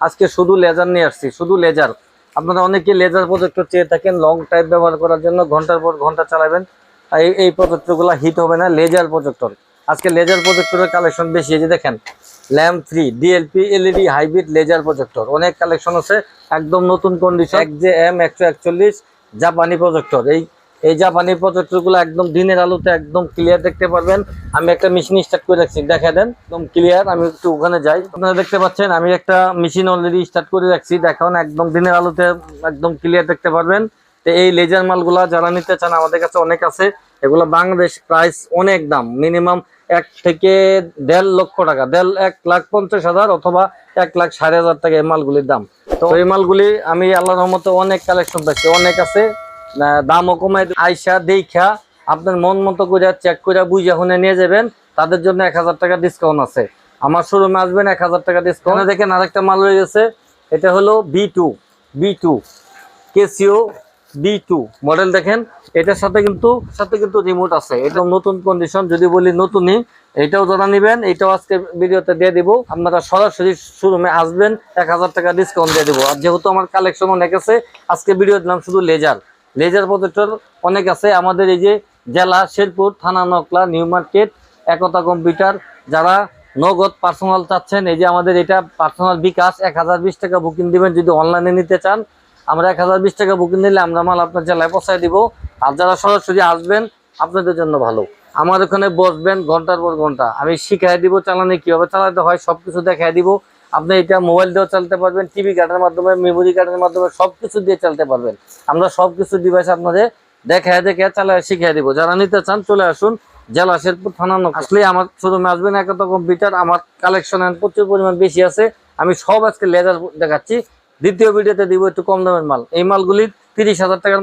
আজকে শুধু লেজার নিয়ে আসছি, শুধু লেজার আপনারা অনেকে লেজার প্রজেক্টর চেয়ে থাকেন লং টাইপ ব্যবহার করার জন্য, ঘণ্টার পর ঘণ্টা চালাবেন। এই এই প্রজেক্টরগুলো হিট হবে না লেজার প্রজেক্টর আজকে লেজার প্রজেক্টরের কালেকশন বেশি, এই যে দেখেন lamp three DLP LED hybrid laser projector অনেক কালেকশন আছে, একদম নতুন কন্ডিশন এক যে এম একশো একচল্লিশ জাপানি প্রজেক্টর এই এই জাপানি প্রজেক্টরগুলো একদম দিনের আলোতে একদম ক্লিয়ার দেখতে পারবেন। আমি একটা মেশিন স্টার্ট করে রাখছি, দেখা দেন। একদম ক্লিয়ার আমি একটু ওখানে যাই। আপনারা দেখতে পাচ্ছেন, আমি একটা মেশিন অলরেডি স্টার্ট করে রাখছি, দেখান, একদম দিনের আলোতে একদম ক্লিয়ার দেখতে পারবেন। তো এই লেজার মালগুলা যারা নিতে চান, আমাদের কাছে অনেক আছে। এগুলো বাংলাদেশ প্রাইস অনেক দাম মিনিমাম এক থেকে দেড় লক্ষ টাকা, দেড় এক লাখ পঞ্চাশ হাজার অথবা এক লাখ সাড়ে হাজার টাকা এই মালগুলির দাম। তো এই মালগুলি আমি আল্লাহ রহমতে অনেক কালেকশন পাইছি অনেক আছে। দামও কমাই। আইসা দেখা আপনার মন মতো করে চেক করে বুঝে শুনে নিয়ে যাবেন। তাদের জন্য এক হাজার টাকা ডিসকাউন্ট আছে। আমার শোরুমে আসবেন, এক হাজার টাকা ডিসকাউন্ট দেখেন আরেকটা মাল রয়ে গেছে। এটা হলো B two B two Casio B two model দেখেন, এটার সাথে কিন্তু সাথে কিন্তু রিমোট আছে। এটা নতুন কন্ডিশন যদি বলি নতুনই, এটাও যারা নেবেন, এটাও আজকে ভিডিওতে দিয়ে দিব। আপনারা সরাসরি শোরুমে আসবেন, এক হাজার টাকা ডিসকাউন্ট দিয়ে দিব। আর যেহেতু আমার কালেকশন অনেক আছে, আজকে ভিডিও দিলাম শুধু লেজার লেজার প্রজেক্টর অনেক আছে। আমাদের এই যে জেলা শেরপুর, থানা Nakla, new market, Ekta computer, যারা নগদ পার্সোনাল চাচ্ছেন, এই যে আমাদের এটা পার্সোনাল বিকাশ এক হাজার বিশ টাকা বুকিং দিবেন যদি অনলাইনে নিতে চান। আমরা এক হাজার বিশ টাকা বুকিং দিলে আমরা মাল আপনার জেলায় পৌঁছায় দিব। আর যারা সরাসরি আসবেন, আপনাদের জন্য ভালো। আমার ওখানে বসবেন ঘণ্টার পর ঘণ্টা। আমি শিখাই দিব চালানো কীভাবে চালাতে হয় সব কিছু দেখাই দিব। আপনি এটা মোবাইল দিয়েও চালাতে পারবেন টিভি কার্ডের মাধ্যমে মেমোরি কার্ডের মাধ্যমে সবকিছু দিয়ে চালাতে পারবেন। আমরা সবকিছু ডিভাইস আপনাদের দেখায় দেখে চালায় শিখিয়ে দিব। যারা নিতে চান, চলে আসুন জেলা শেরপুর থানা আসলে আমার শোরুমে আসবেন একটা কম্পিউটার আমার কালেকশন প্রচুর পরিমাণ বেশি আছে। আমি সব আজকে লেজার দেখাচ্ছি। দ্বিতীয় ভিডিওতে দিব একটু কম দামের মাল। এই মালগুলি তিরিশ হাজার টাকার